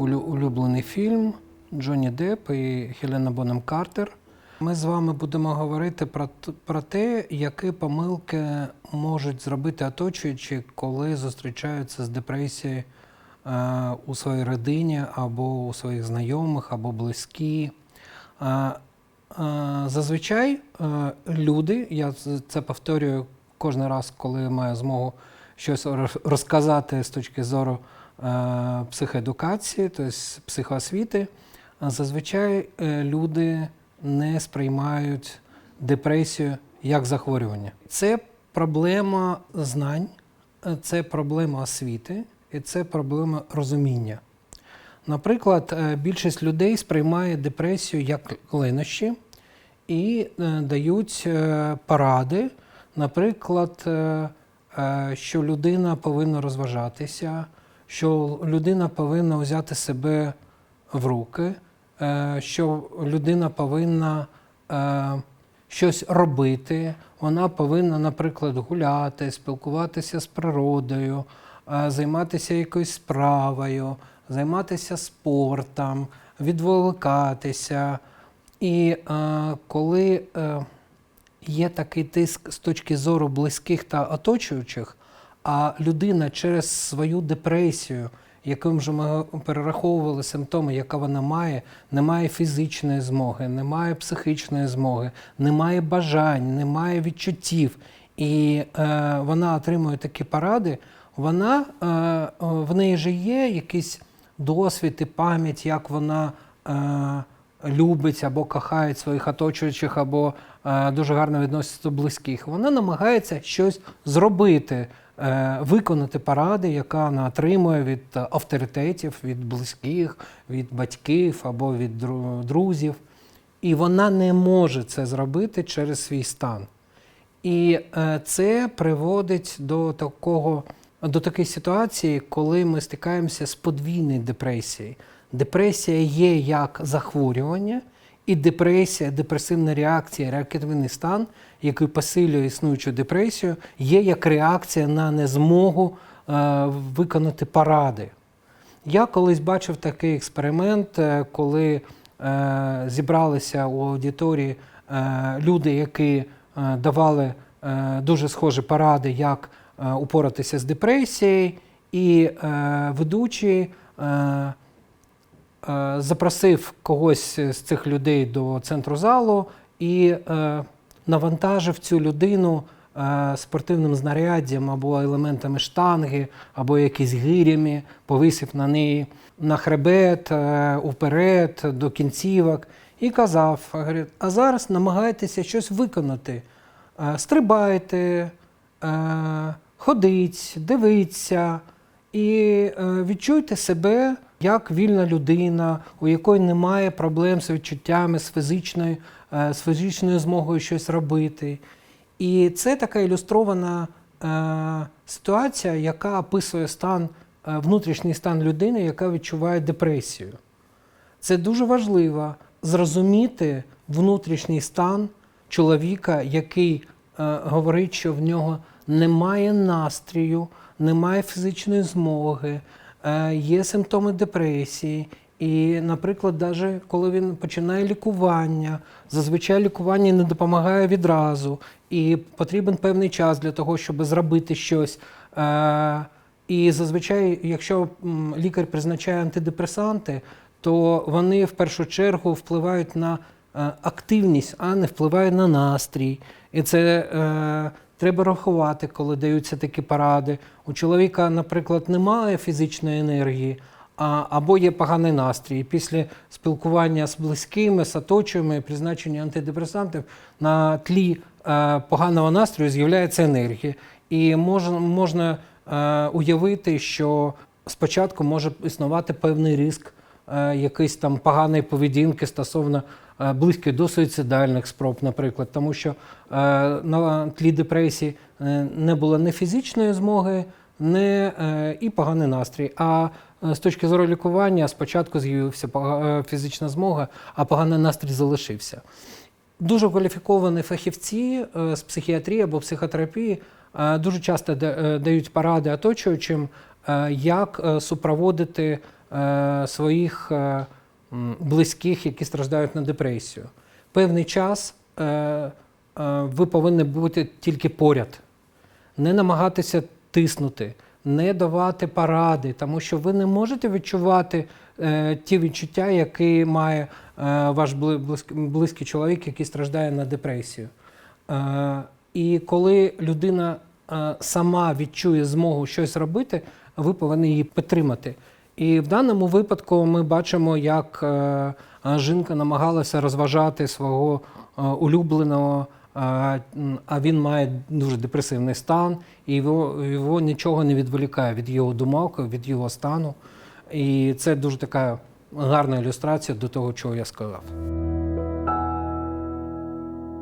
улю- улюблений фільм Джонні Депп і Хелена Бонем Картер. Ми з вами будемо говорити про, про те, які помилки можуть зробити оточуючі, коли зустрічаються з депресією е, у своїй родині або у своїх знайомих, або близькі. Е, е, зазвичай е, люди, я це повторюю кожен раз, коли маю змогу щось розказати з точки зору психоедукації, тобто психоосвіти, зазвичай е, люди не сприймають депресію як захворювання. Це проблема знань, е, це проблема освіти і це проблема розуміння. Наприклад, е, більшість людей сприймає депресію як ленощі і е, дають е, поради, наприклад, е, е, що людина повинна розважатися, що людина повинна взяти себе в руки, е, що людина повинна е, щось робити, вона повинна, наприклад, гуляти, спілкуватися з природою, е, займатися якоюсь справою, займатися спортом, відволікатися. І коли є такий тиск з точки зору близьких та оточуючих, а людина через свою депресію, яким вже ми перераховували симптоми, яка вона має, не має фізичної змоги, не має психічної змоги, не має бажань, не має відчуттів, і е, вона отримує такі поради, вона е, в неї же є якийсь досвід і пам'ять, як вона. Е, любить або кохає своїх оточуючих, або е, дуже гарно відноситься до близьких. Вона намагається щось зробити, виконати поради, яка вона отримує від е, авторитетів, від близьких, від батьків або від друзів. І вона не може це зробити через свій стан. І е, це приводить до такого до такої ситуації, коли ми стикаємося з подвійною депресією. Депресія є як захворювання, і депресія, депресивна реакція, реактивний стан, який посилює існуючу депресію, є як реакція на незмогу е, виконати поради. Я колись бачив такий експеримент, е, коли е, зібралися у аудиторії люди, які давали дуже схожі поради, як упоратися з депресією, і ведучий е, запросив когось з цих людей до центру залу і е, навантажив цю людину е, спортивним знаряддям або елементами штанги, або якісь гирями, повисів на неї на хребет, е, уперед, до кінцівок, і казав: а зараз намагайтеся щось виконати. Е, Стрибайте, е, ходіть, дивіться і е, відчуйте себе як вільна людина, у якої немає проблем з відчуттями, з фізичною, е, з фізичною змогою щось робити. І це така ілюстрована е, ситуація, яка описує стан, е, внутрішній стан людини, яка відчуває депресію. Це дуже важливо зрозуміти внутрішній стан чоловіка, який говорить, що в нього немає настрію, немає фізичної змоги, є симптоми депресії. І, наприклад, навіть коли він починає лікування, зазвичай лікування не допомагає відразу, і потрібен певний час для того, щоб зробити щось. Е, і зазвичай, якщо лікар призначає антидепресанти, то вони в першу чергу впливають на е, активність, а не впливають на настрій. І це е, треба рахувати, коли даються такі поради. У чоловіка, наприклад, немає фізичної енергії, а, або є поганий настрій. Після спілкування з близькими, з оточуємо, призначення антидепресантів на тлі е, поганого настрою з'являється енергія. І можна, можна е, уявити, що спочатку може існувати певний ризик якоїсь там поганої поведінки стосовно е, близьких до суїцидальних спроб, наприклад, тому що е, на тлі депресії е, не було ні фізичної змоги, е, і поганий настрій. А е, з точки зору лікування спочатку з'явився е, фізична змога, а поганий настрій залишився. Дуже кваліфіковані фахівці е, з психіатрії або психотерапії е, дуже часто е, дають поради оточуючим, е, як е, супроводити е, своїх е, близьких, які страждають на депресію. Певний час е, е, ви повинні бути тільки поряд, не намагатися тиснути, не давати поради, тому що ви не можете відчувати е, ті відчуття, які має е, ваш близький чоловік, який страждає на депресію. Е, і коли людина е, сама відчує змогу щось робити, ви повинні її підтримати. І в даному випадку ми бачимо, як е, жінка намагалася розважати свого е, улюбленого, е, а він має дуже депресивний стан, і його, його нічого не відволікає від його думок, від його стану. І це дуже така гарна ілюстрація до того, чого я сказав.